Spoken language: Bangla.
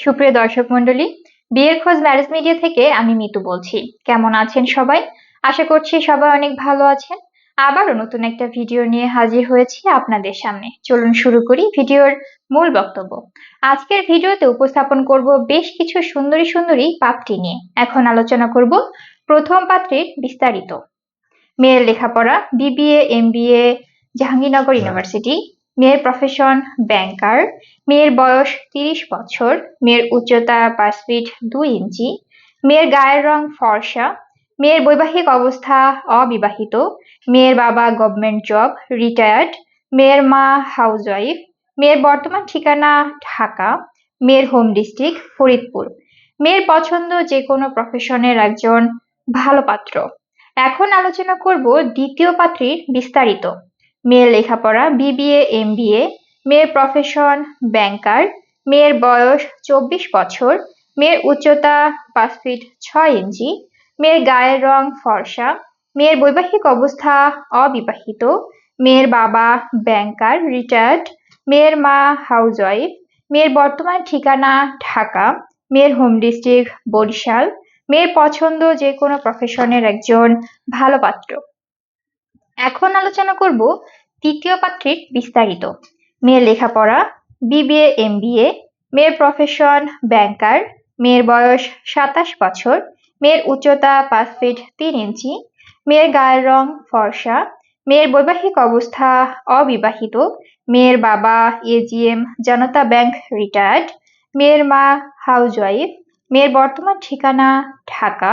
সুপ্রিয় দর্শক মণ্ডলী বিয়ের খোঁজ ম্যারেজ মিডিয়া থেকে আমি মিতু বলছি। কেমন আছেন সবাই? আশা করছি সবাই অনেক ভালো আছেন। আবারও নতুন একটা ভিডিও নিয়ে হাজির হয়েছি আপনাদের সামনে। চলুন শুরু করি ভিডিওর মূল বক্তব্য। আজকের ভিডিওতে উপস্থাপন করব বেশ কিছু সুন্দরী সুন্দরী পাত্রী নিয়ে। এখন আলোচনা করব প্রথম পাত্রের বিস্তারিত। মেয়ের লেখাপড়া বিবিএ এমবিএ জাহাঙ্গীরনগর ইউনিভার্সিটি। মেয়ের প্রফেশন ব্যাংকার মেয়ের বয়স তিরিশ বছর, মেয়ের উচ্চতা পাঁচ ফিট দুই ইঞ্চি, মেয়ের গায়ের রং ফর্সা, মেয়ের বৈবাহিক অবস্থা অবিবাহিত, মেয়ের বাবা গভর্নমেন্ট জব রিটায়ার্ড মেয়ের মা হাউসওয়াইফ মেয়ের বর্তমান ঠিকানা ঢাকা, মেয়ের হোম ডিস্ট্রিক্ট ফরিদপুর। মেয়ের পছন্দ যে কোনো প্রফেশনের একজন ভালো পাত্র। এখন আলোচনা করব দ্বিতীয় পাত্রীর বিস্তারিত। মেয়ের লেখাপড়া বিবিএ এমবিএ মেয়ের প্রফেশন ব্যাংকার মেয়ের বয়স চব্বিশ বছর, মেয়ের উচ্চতা পাঁচ ফিট ছয় ইঞ্চি, মেয়ের গায়ের রং ফর্সা, মেয়ের বৈবাহিক অবস্থা অবিবাহিত, মেয়ের বাবা ব্যাংকার রিটায়ার্ড মেয়ের মা হাউসওয়াইফ মেয়ের বর্তমান ঠিকানা ঢাকা, মেয়ের হোম ডিস্ট্রিক্ট বরিশাল, মেয়ের পছন্দ যে কোনো প্রফেশনের একজন ভালো পাত্র। এখন আলোচনা করব তৃতীয় পাত্রীর বিস্তারিত। মেয়ের লেখাপড়া, বিবিএ, এমবিএ, মেয়ের প্রফেশন ব্যাংকার মেয়ের বয়স সাতাশ বছর, মেয়ের উচ্চতা পাঁচ ফিট তিন ইঞ্চি, মেয়ের গায়ের রং ফর্সা, মেয়ের বৈবাহিক অবস্থা অবিবাহিত, মেয়ের বাবা এজিএম জনতা ব্যাংক রিটায়ার্ড মেয়ের মা হাউসওয়াইফ মেয়ের বর্তমান ঠিকানা ঢাকা